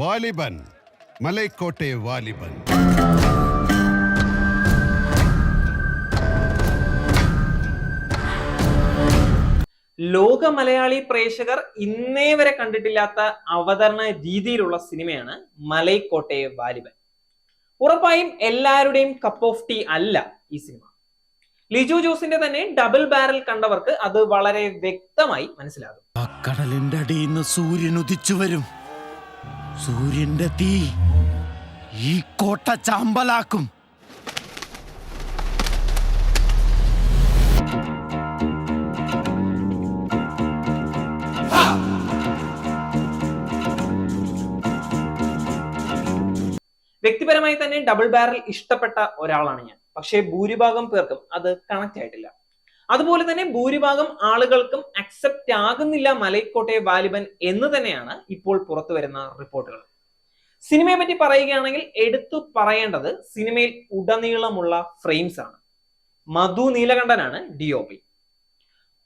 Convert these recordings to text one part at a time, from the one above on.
വാലിബൻ മലൈക്കോട്ടെ വാലിബൻ. ലോക മലയാളി പ്രേക്ഷകർ ഇന്നേ വരെ കണ്ടിട്ടില്ലാത്ത അവതരണ രീതിയിലുള്ള സിനിമയാണ് മലൈക്കോട്ടെ വാലിബൻ. ഉറപ്പായും എല്ലാവരുടെയും കപ്പ് ഓഫ് ടീ അല്ല ഈ സിനിമ. ലിജു ജോസിന്റെ തന്നെ ഡബിൾ ബാരൽ കണ്ടവർക്ക് അത് വളരെ വ്യക്തമായി മനസ്സിലാകും. ആ കടലിന്റെ അടിയിൽ നിന്ന് സൂര്യൻ ഉദിച്ചു വരും സൂര്യന്റെ തീ ഈ കോട്ട ചാമ്പലാക്കും. വ്യക്തിപരമായി തന്നെ ഡബിൾ ബാരൽ ഇഷ്ടപ്പെട്ട ഒരാളാണ് ഞാൻ. പക്ഷേ ഭൂരിഭാഗം പേർക്കും അത് കണക്ട് ആയിട്ടില്ല. അതുപോലെ തന്നെ ഭൂരിഭാഗം ആളുകൾക്കും അക്സെപ്റ്റ് ആകുന്നില്ല മലൈക്കോട്ടെ വാലിബൻ എന്ന് തന്നെയാണ് ഇപ്പോൾ പുറത്തു വരുന്ന റിപ്പോർട്ടുകൾ. സിനിമയെ പറ്റി പറയുകയാണെങ്കിൽ എടുത്തു പറയേണ്ടത് സിനിമയിൽ ഉടനീളമുള്ള ഫ്രെയിംസ് ആണ്. മധു നീലകണ്ഠനാണ് ഡി ഒ പി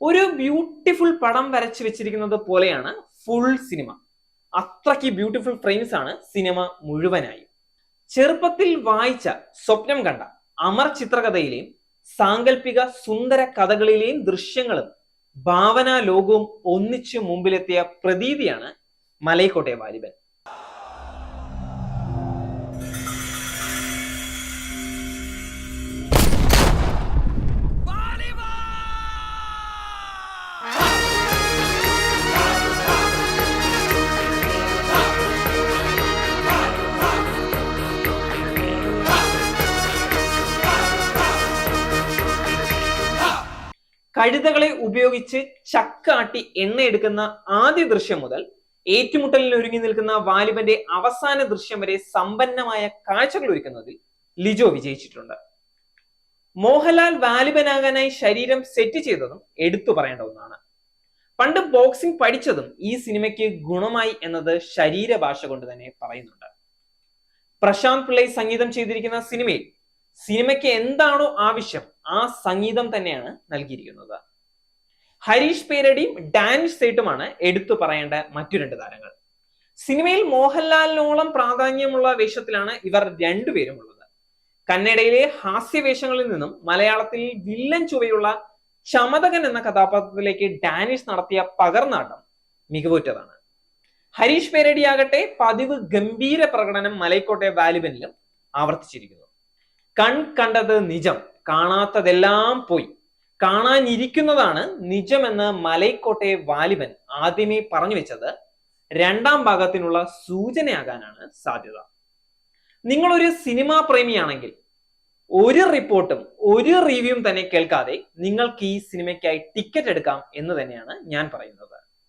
ഒരു ബ്യൂട്ടിഫുൾ പടം വരച്ചു വെച്ചിരിക്കുന്നത് പോലെയാണ് ഫുൾ സിനിമ അത്രയ്ക്ക് ബ്യൂട്ടിഫുൾ ഫ്രെയിംസ് ആണ് സിനിമ മുഴുവനായി. ചെറുപ്പത്തിൽ വായിച്ച സ്വപ്നം കണ്ട അമർ ചിത്രകഥയിലെയും സാങ്കല്പിക സുന്ദര കഥകളിലെയും ദൃശ്യങ്ങളും ഭാവനാ ലോകവും ഒന്നിച്ചു മുമ്പിലെത്തിയ പ്രതീതിയാണ് മലൈക്കോട്ടെ വാലിബൻ. കഴുതകളെ ഉപയോഗിച്ച് ചക്കാട്ടി എണ്ണയെടുക്കുന്ന ആദ്യ ദൃശ്യം മുതൽ ഏറ്റുമുട്ടലിൽ ഒരുങ്ങി നിൽക്കുന്ന വാലിബന്റെ അവസാന ദൃശ്യം വരെ സമ്പന്നമായ കാഴ്ചകൾ ഒരുക്കുന്നതിൽ ലിജോ വിജയിച്ചിട്ടുണ്ട്. മോഹൻലാൽ വാലിബനാകാനായി ശരീരം സെറ്റ് ചെയ്തതും എടുത്തു പറയേണ്ട ഒന്നാണ്. പണ്ട് ബോക്സിംഗ് പഠിച്ചതും ഈ സിനിമയ്ക്ക് ഗുണമായി എന്നത് ശരീരഭാഷ കൊണ്ട് തന്നെ പറയുന്നുണ്ട്. പ്രശാന്ത് പിള്ളൈ സംഗീതം ചെയ്തിരിക്കുന്ന സിനിമയിൽ സിനിമയ്ക്ക് എന്താണോ ആവശ്യം ആ സംഗീതം തന്നെയാണ് നൽകിയിരിക്കുന്നത്. ഹരീഷ് പേരടിയും ഡാനിഷ് സേട്ടുമാണ് എടുത്തു പറയേണ്ട മറ്റു രണ്ട് താരങ്ങൾ. സിനിമയിൽ മോഹൻലാലിനോളം പ്രാധാന്യമുള്ള വേഷത്തിലാണ് ഇവർ രണ്ടുപേരും ഉള്ളത്. കന്നഡയിലെ ഹാസ്യവേഷങ്ങളിൽ നിന്നും മലയാളത്തിൽ വില്ലൻ ചുവയുള്ള ചമതകൻ എന്ന കഥാപാത്രത്തിലേക്ക് ഡാനിഷ് നടത്തിയ പകർന്നാട്ടം മികവുറ്റതാണ്. ഹരീഷ് പേരടിയാകട്ടെ പതിവ് ഗംഭീര പ്രകടനം മലൈക്കോട്ടെ വാലിബനിലും ആവർത്തിച്ചിരിക്കുന്നു. കൺ കണ്ടത് നിജം കാണാത്തതെല്ലാം പോയി. കാണാനിരിക്കുന്നതാണ് നിജമെന്ന് മലൈക്കോട്ടെ വാലിബൻ ആദ്യമേ പറഞ്ഞു വെച്ചത്. രണ്ടാം ഭാഗത്തിനുള്ള സൂചനയാകാനാണ് സാധ്യത. നിങ്ങളൊരു സിനിമാ പ്രേമിയാണെങ്കിൽ ഒരു റിപ്പോർട്ടും ഒരു റിവ്യൂവും തന്നെ കേൾക്കാതെ നിങ്ങൾക്ക് ഈ സിനിമയ്ക്കായി ടിക്കറ്റ് എടുക്കാം എന്ന് തന്നെയാണ് ഞാൻ പറയുന്നത്.